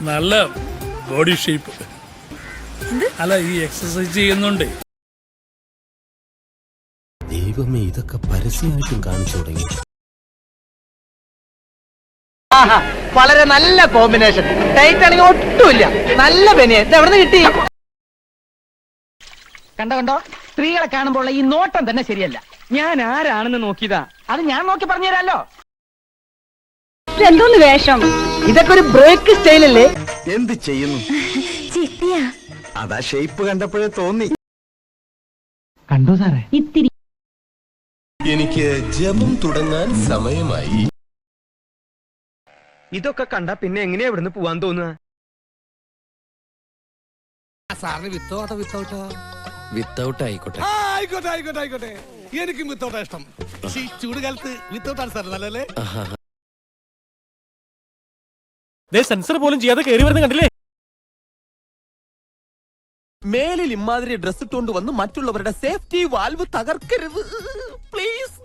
നല്ല body shape. അല്ല ഈ എക്സസൈസ് ചെയ്യുന്നുണ്ട്. ദൈവമേ ഇതൊക്കെ പരസ്യമായിട്ടും കാണിച്ചു തുടങ്ങി. ആഹാ വളരെ നല്ല കോമ്പിനേഷൻ. ടൈറ്റ് ആണെങ്കിൽ ഒട്ടുമില്ല. നല്ല ബനിയൻ. ഇത് എവിടെ കിട്ടി? കണ്ടോ കണ്ടോ? സ്ത്രീകളെ കാണുമ്പോൾ ഈ നോട്ടം തന്നെ ശരിയല്ല. ഞാൻ ആരാണെന്ന് നോക്കിയതാ. അത് ഞാൻ നോക്കി പറഞ്ഞുതരാലോ. എന്തോന്ന് വേഷം? ഇതൊക്കെ ഒരു ബ്രേക്ക് സ്റ്റൈലല്ലേ? എന്ത് ചെയ്യുന്നു? അതാ ഷേപ്പ് കണ്ടപ്പോഴേ തോന്നി. കണ്ടോ സാറേ. ഇത്തിരി. എനിക്ക് ജപം തുടങ്ങാൻ സമയമായി. ഇതൊക്കെ കണ്ട പിന്നെ എങ്ങനെയാ ഇവിടുന്ന് പോവാൻ തോന്നുക? വിത്തൗട്ട് ആയിക്കോട്ടെ. ആയിക്കോട്ടെ ആയിക്കോട്ടെ ആയിക്കോട്ടെ. എനിക്കും വിത്തോട്ടാ ഇഷ്ടം. പക്ഷേ ഈ ചൂട് കാലത്ത് വിത്തോട്ടാണ് സാർ നല്ലല്ലേ സെൻസർ പോലും ചെയ്യാതെ കയറി വരുന്ന കണ്ടില്ലേ? മേലിൽ ഇമാതിരി ഡ്രസ് ഇട്ടുകൊണ്ട് വന്ന് മറ്റുള്ളവരുടെ സേഫ്റ്റി വാൽവ് തകർക്കരുത്. പ്ലീസ്